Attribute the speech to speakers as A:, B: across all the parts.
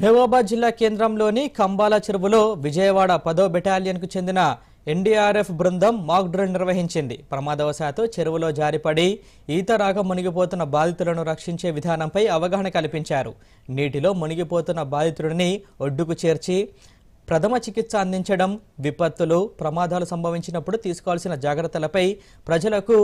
A: మహబూబాబాద్ జిల్లా కేంద్రంలోని కంబాల చెరువులో విజయవాడ పదో బెటాలియన్కు చెందిన ఎన్డీఆర్ఎఫ్ బృందం మాక్ డ్రిల్ నిర్వహించింది. ప్రమాదవశాత్తు చెరువులో జారిపడి ఈత రాక మునిగిపోతున్న బాధితులను రక్షించే విధానంపై అవగాహన కల్పించారు. నీటిలో మునిగిపోతున్న బాధితుడిని ఒడ్డుకు చేర్చి ప్రథమ చికిత్స అందించడం విపత్తులు ప్రమాదాలు సంభవించినప్పుడు తీసుకోవాల్సిన జాగ్రత్తలపై ప్రజలకు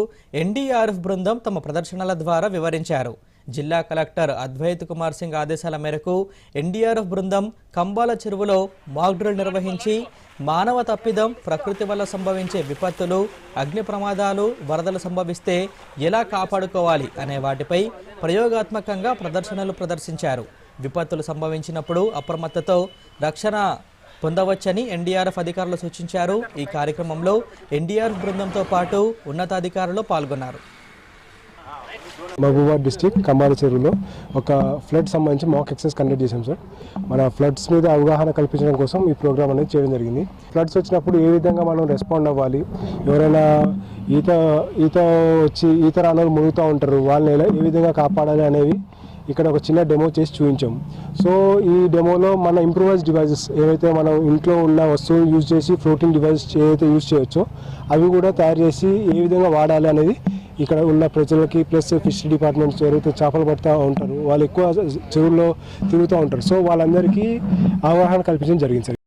A: ఎన్డీఆర్ఎఫ్ బృందం తమ ప్రదర్శనల ద్వారా వివరించారు. జిల్లా కలెక్టర్ అద్వైత్ కుమార్ సింగ్ ఆదేశాల మేరకు ఎన్డీఆర్ఎఫ్ బృందం కంబాల చెరువులో మాక్డ్రిల్ నిర్వహించి మానవ తప్పిదం ప్రకృతి వల్ల సంభవించే విపత్తులు అగ్ని ప్రమాదాలు వరదలు సంభవిస్తే ఎలా కాపాడుకోవాలి అనే వాటిపై ప్రయోగాత్మకంగా ప్రదర్శనలు ప్రదర్శించారు. విపత్తులు సంభవించినప్పుడు అప్రమత్తతో రక్షణ పొందవచ్చని ఎన్డీఆర్ఎఫ్ అధికారులు సూచించారు. ఈ కార్యక్రమంలో ఎన్డీఆర్ఎఫ్ బృందంతో పాటు ఉన్నతాధికారులు పాల్గొన్నారు.
B: మహబూబాబాద్ డిస్టిక్ కంబాల చెరువులో ఒక ఫ్లడ్ సంబంధించి మాక్ ఎక్సెస్ కండక్ట్ చేశాం సార్ మన ఫ్లడ్స్ మీద అవగాహన కల్పించడం కోసం ఈ ప్రోగ్రామ్ అనేది చేయడం జరిగింది. ఫ్లడ్స్ వచ్చినప్పుడు ఏ విధంగా మనం రెస్పాండ్ అవ్వాలి? ఎవరైనా ఈత ఈత వచ్చి ఈత రానోళ్ళు మునుగుతూ ఉంటారు. వాళ్ళని ఎలా ఏ విధంగా కాపాడాలి అనేవి ఇక్కడ ఒక చిన్న డెమో చేసి చూపించాం. సో ఈ డెమోలో మన ఇంప్రూవైజ్ డివైజెస్ ఏవైతే మనం ఇంట్లో ఉన్న వస్తువులు యూజ్ చేసి ఫ్లోటింగ్ డివైస్ ఏదైతే యూజ్ చేయొచ్చో అవి కూడా తయారు చేసి ఏ విధంగా వాడాలి అనేది ఇక్కడ ఉన్న ప్రజలకి ప్లస్ ఫిష్ డిపార్ట్మెంట్స్ ఎవరైతే చేపలు పడుతూ ఉంటారు వాళ్ళు ఎక్కువ చెరువుల్లో తిరుగుతూ ఉంటారు. సో వాళ్ళందరికీ అవగాహన కల్పించడం జరిగింది